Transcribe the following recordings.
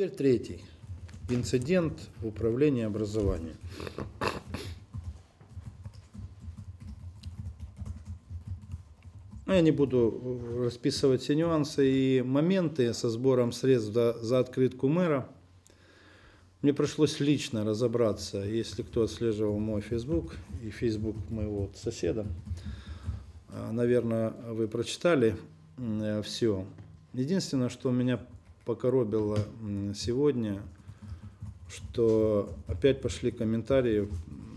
Теперь третий. Инцидент в управлении образованием. Ну, я не буду расписывать все нюансы и моменты со сбором средств за, открытку мэра. Мне пришлось лично разобраться, если кто отслеживал мой Facebook и Facebook моего соседа, а, наверное, вы прочитали все. Единственное, что меня покоробило сегодня, что опять пошли комментарии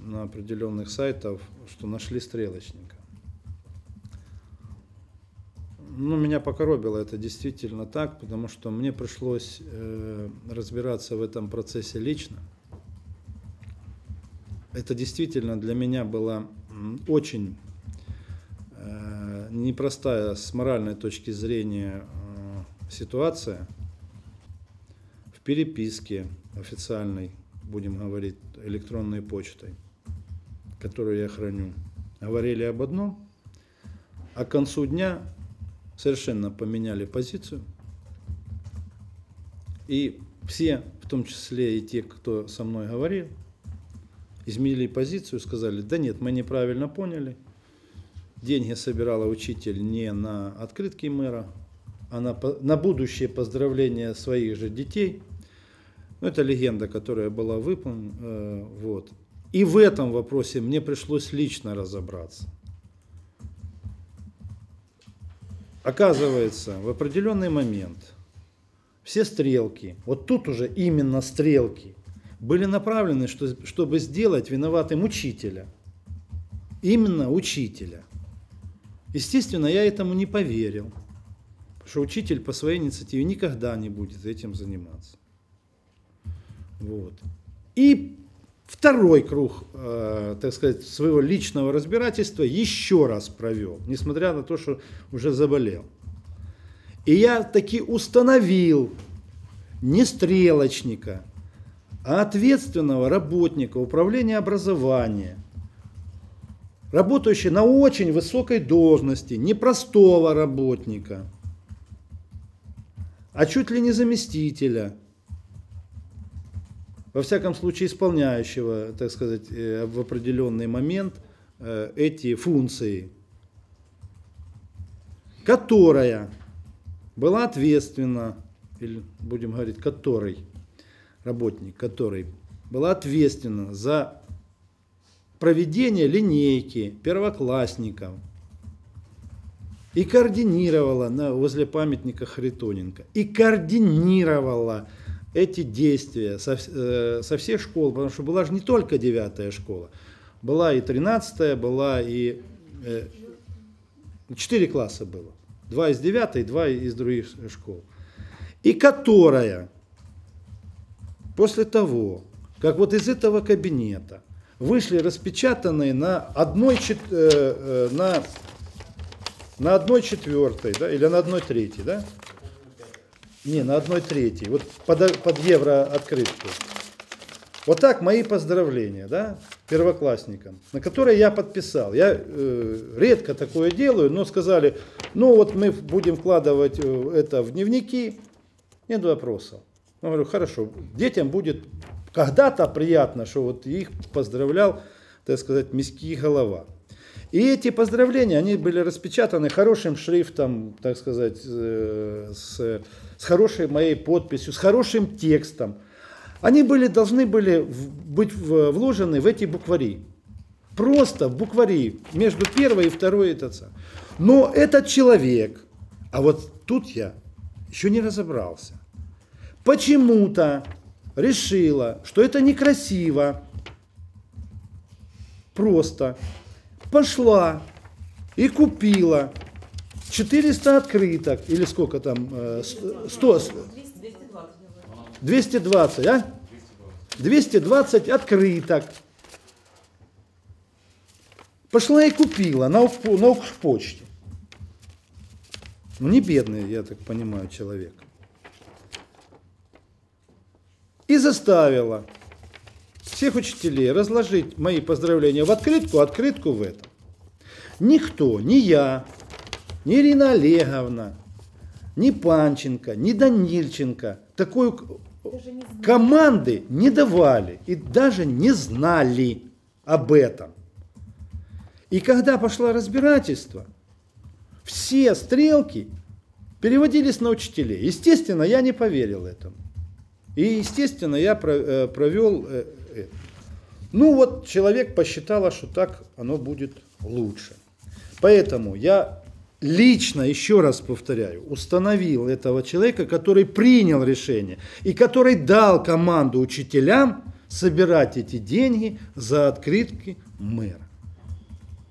на определенных сайтах, что нашли стрелочника ну, меня покоробило это действительно так, потому что мне пришлось э, разбираться в этом процессе лично. Это действительно для меня была очень э, непростая с моральной точки зрения э, ситуация. Переписке официальной, будем говорить, электронной почтой, которую я храню, говорили об одном, а к концу дня совершенно поменяли позицию. И все, в том числе и те, кто со мной говорил, изменили позицию, сказали, да нет, мы неправильно поняли. Деньги собирала учитель не на открытки мэра, а на, на будущее поздравление своих же детей. Ну, это легенда, которая была выполнена. Э, вот. И в этом вопросе мне пришлось лично разобраться. Оказывается, в определенный момент все стрелки, вот тут уже именно стрелки, были направлены, что, чтобы сделать виноватым учителя. Именно учителя. Естественно, я этому не поверил. Что учитель по своей инициативе никогда не будет этим заниматься. Вот. И второй круг, э, так сказать, своего личного разбирательства еще раз провел, несмотря на то, что уже заболел. И я таки установил не стрелочника, а ответственного работника управления образования, работающего на очень высокой должности, непростого работника, а чуть ли не заместителя – во всяком случае исполняющего, так сказать, э, в определенный момент э, эти функции, которая была ответственна, или будем говорить, который, работник, который была ответственна за проведение линейки первоклассников и координировала на, возле памятника Харитоненко, и координировала эти действия со, э, со всех школ, потому что была же не только девятая школа, была и тринадцатая, была и э, четыре класса было, два из девятой, два из других школ, и которая после того, как вот из этого кабинета вышли распечатанные на одной, э, э, на, на одной четвертой, да, или на одной третьей, да, не, на одной третьей. Вот под, под евро открытку. Вот так мои поздравления, да, первоклассникам, на которые я подписал. Я э, редко такое делаю, но сказали, ну вот мы будем вкладывать э, это в дневники, нет вопросов. Я говорю, хорошо, детям будет когда-то приятно, что вот их поздравлял, так сказать, миски голова. И эти поздравления, они были распечатаны хорошим шрифтом, так сказать, э, с, с хорошей моей подписью, с хорошим текстом. Они были, должны были быть вложены в эти буквари. Просто в буквари между первой и второй это. Но этот человек, а вот тут я еще не разобрался, почему-то решила, что это некрасиво, просто пошла и купила 400 открыток, или сколько там, 100, 220, а? 220 открыток. Пошла и купила на, на почте. Ну, не бедный, я так понимаю, человек. И заставила всех учителей разложить мои поздравления в открытку, открытку в этом. Никто, ни я, ни Ирина Олеговна, ни Панченко, ни Данильченко такую команды не давали и даже не знали об этом. И когда пошло разбирательство, все стрелки переводились на учителей. Естественно, я не поверил этому. И, естественно, я э, провел... Э, э, ну вот, человек посчитал, что так оно будет лучше. Поэтому я лично, еще раз повторяю, установил этого человека, который принял решение и который дал команду учителям собирать эти деньги за открытки мэра.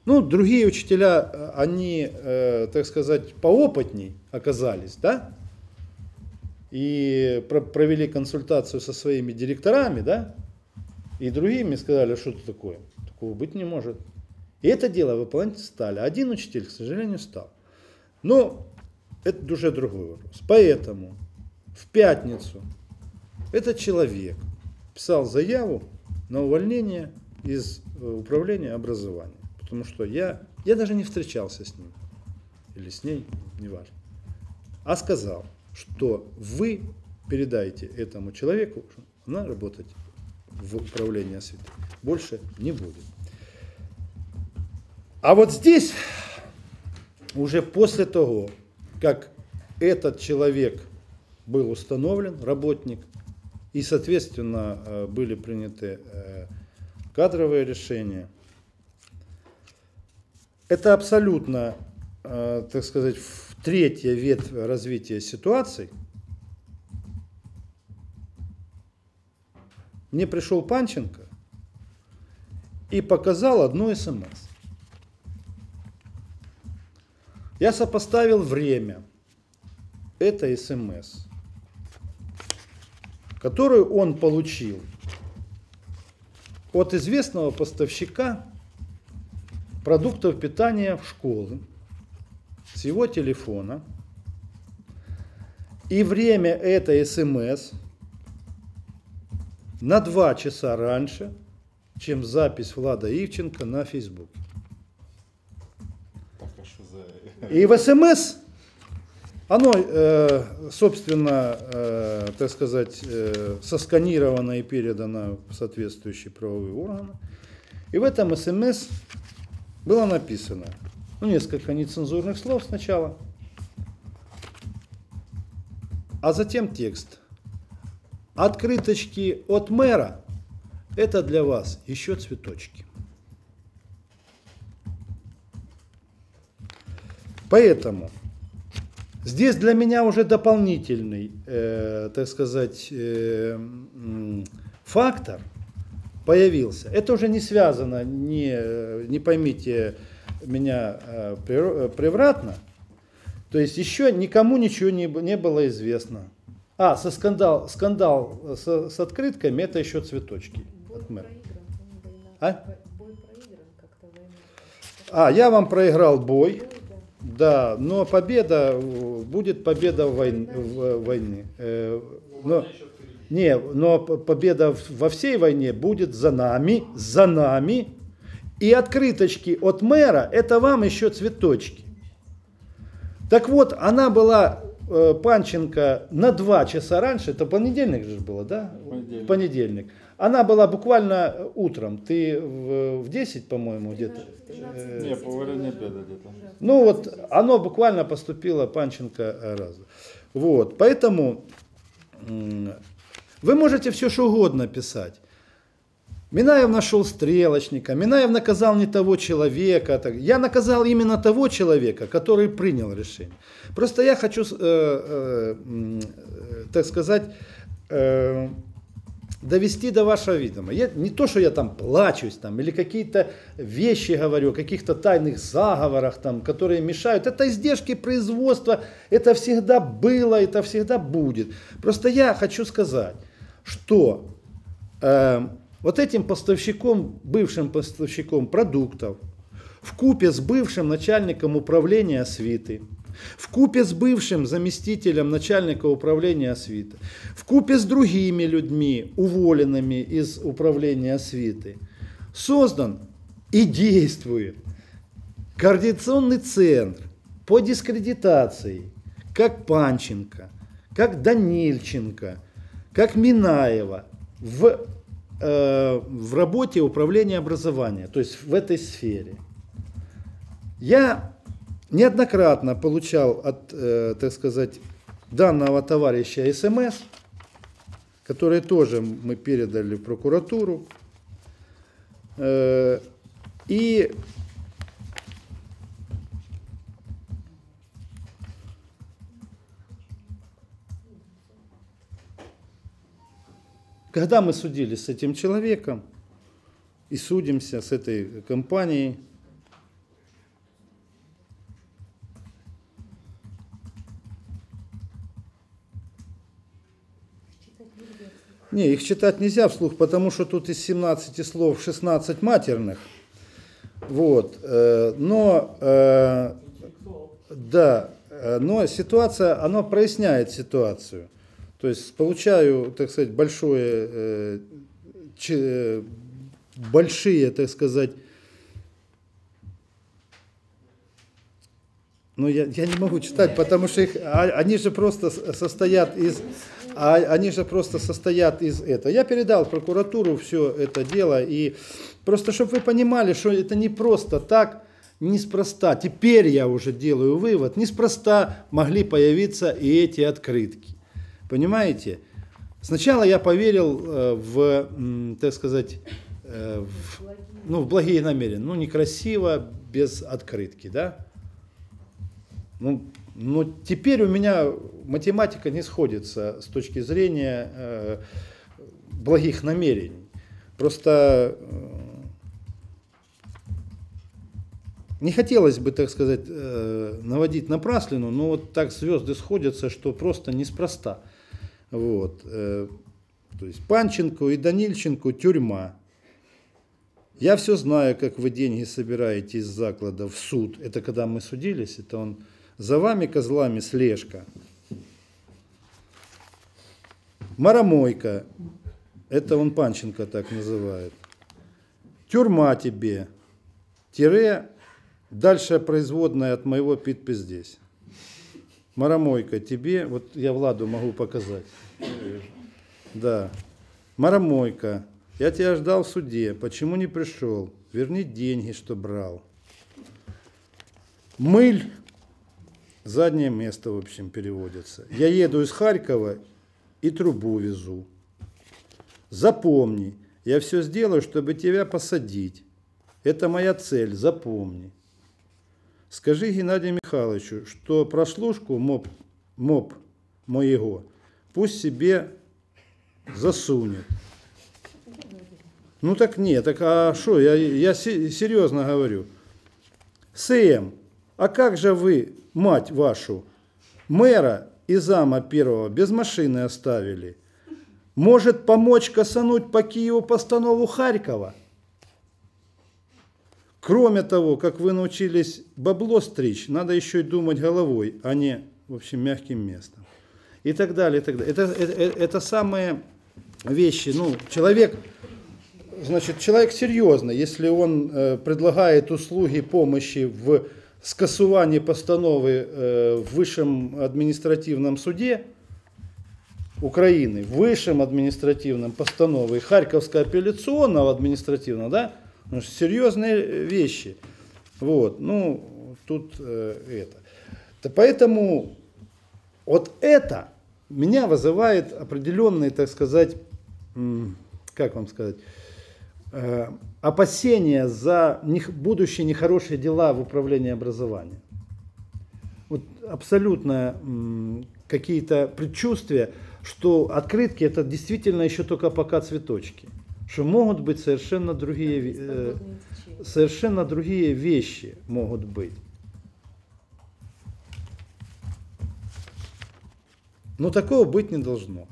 Ну, другие учителя, они, э, так сказать, поопытней оказались, да? И про провели консультацию со своими директорами, да? И другими сказали, что это такое. Такого быть не может. И это дело выполнять стали. Один учитель, к сожалению, стал. Но это уже другой вопрос. Поэтому в пятницу этот человек писал заяву на увольнение из э, управления образованием потому что я, я даже не встречался с ним, или с ней, неважно, а сказал, что вы передайте этому человеку, что она работать в управлении осветы больше не будет. А вот здесь, уже после того, как этот человек был установлен, работник, и, соответственно, э, были приняты э, кадровые решения – это абсолютно, э, так сказать, третья ветвь развития ситуации. Мне пришел Панченко и показал одну смс. Я сопоставил время этой смс, которую он получил от известного поставщика продуктов питания в школы с его телефона. И время этой смс на два часа раньше, чем запись Влада Ивченко на Facebook. А И в смс оно, э, собственно, э, так сказать, э, сосканировано и передано в соответствующие правовые органы. И в этом смс было написано, ну, несколько нецензурных слов сначала, а затем текст. Открыточки от мэра – это для вас еще цветочки. Поэтому здесь для меня уже дополнительный, э, так сказать, э, фактор – появился. Это уже не связано, не, не поймите меня э, превратно. То есть еще никому ничего не, не было известно. А, со скандал, скандал с, с открытками, это еще цветочки. от мэра. А? а, я вам проиграл бой. Да, но победа, будет победа в войне. В войне. Э, но, не, но победа во всей войне будет за нами, за нами. И открыточки от мэра, это вам еще цветочки. Так вот, она была, э, Панченко, на два часа раньше, это понедельник же было, да? Понедельник. понедельник. Она была буквально утром. Ты в, в 10, по-моему, где-то? Не, по времени обеда где-то. Ну вот, оно буквально поступило Панченко э, разу. Вот, поэтому вы можете все что угодно писать. Минаев нашел стрелочника, Минаев наказал не того человека. Я наказал именно того человека, который принял решение. Просто я хочу, э, э, э, так сказать, э, довести до вашего вида. Я, не то, что я там плачусь там, или какие-то вещи говорю, о каких-то тайных заговорах, там, которые мешают. Это издержки производства, это всегда было, это всегда будет. Просто я хочу сказать, что э, вот этим поставщиком, бывшим поставщиком продуктов, в купе с бывшим начальником управления освиты, в купе с бывшим заместителем начальника управления освиты, в купе с другими людьми, уволенными из управления освиты, создан и действует координационный центр по дискредитации, как Панченко, как Данильченко – как Минаева в, в работе управления образования, то есть в этой сфере. Я неоднократно получал от, э, так сказать, данного товарища СМС, которые тоже мы передали в прокуратуру. Э, и когда мы судились с этим человеком и судимся с этой компанией, Не, их читать нельзя вслух, потому что тут из 17 слов 16 матерных. Вот. э, Но, э, да, э, но ситуация, она проясняет ситуацию. То есть получаю, так сказать, большое, э, э, большие, так сказать, Ну, я, я не могу читать, потому что их, а- они же просто состоят из, а они же просто состоят из этого. Я передал в прокуратуру все это дело, и просто, чтобы вы понимали, что это не просто так, неспроста. Теперь я уже делаю вывод, неспроста могли появиться и эти открытки. Понимаете? Сначала я поверил э, в, так сказать, э, в, ну, в благие намерения. Ну, некрасиво, без открытки, да? Ну, но теперь у меня математика не сходится с точки зрения э, благих намерений. Просто э, не хотелось бы, так сказать, э, наводить напраслину, но вот так звезды сходятся, что просто неспроста. Вот. э, то есть Панченко и Данильченко тюрьма. Я все знаю, как вы деньги собираете из заклада в суд. Это когда мы судились, это он за вами, козлами, слежка. Маромойка, это он Панченко так называет. Тюрьма тебе, тире, дальше производная от моего подпись здесь. Маромойка тебе, вот я Владу могу показать. Да. Маромойка, я тебя ждал в суде, почему не пришел? Верни деньги, что брал. Мыль, заднее место, в общем, переводится. Я еду из Харькова и трубу везу. Запомни, я все сделаю, чтобы тебя посадить. Это моя цель, запомни. Скажи Геннадию Михайловичу, что прослушку МОП, МОП моего пусть себе засунет. Ну так нет, так а что, я, я се- серьезно говорю. Сэм, а как же вы, мать вашу, мэра и зама первого без машины оставили? Может помочь косануть по Киеву постанову Харькова? Кроме того, как вы научились бабло стричь, надо еще и думать головой, а не, в общем, мягким местом. И так далее, и так далее. Это, это, это- это самые вещи. Ну, человек, значит, человек серьезный, если он э, предлагает услуги помощи в скасувании постановы э, в Высшем административном суде Украины, в Высшем административном постановы Харьковского апелляционного административного, да, ну, серьезные вещи. Вот, ну, тут э, это. Да поэтому вот это меня вызывает определенные, так сказать, как вам сказать, э, опасения за нех- будущие нехорошие дела в управлении образованием. Вот абсолютно м, какие-то предчувствия, что открытки это действительно еще только пока цветочки, что могут быть совершенно другие, э, совершенно другие вещи могут быть. Но такого быть не должно.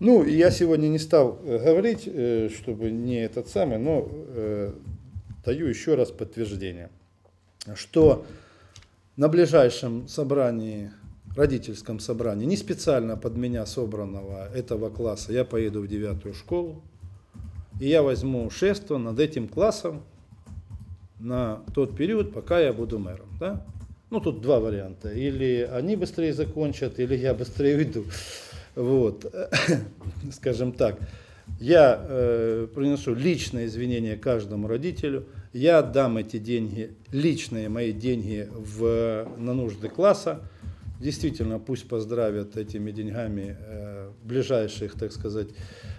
Ну, я сегодня не стал э, говорить, э, чтобы не этот самый, но э, даю еще раз подтверждение, что на ближайшем собрании, родительском собрании, не специально под меня собранного этого класса, я поеду в девятую школу, и я возьму шефство над этим классом на тот период, пока я буду мэром. Да? Ну, тут два варианта. Или они быстрее закончат, или я быстрее уйду. Вот, скажем так, я э, принесу личное извинение каждому родителю. Я отдам эти деньги, личные мои деньги в, на нужды класса. Действительно, пусть поздравят этими деньгами э, ближайших, так сказать,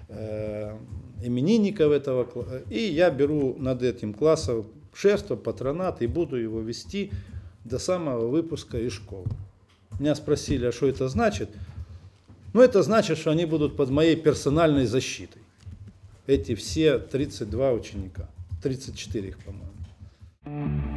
э, именинников этого. кла- И я беру над этим классом шефство, патронат и буду его вести до самого выпуска из школы. Меня спросили, а что это значит? Ну, это значит, что они будут под моей персональной защитой. Эти все 32 ученика. 34 их, по-моему.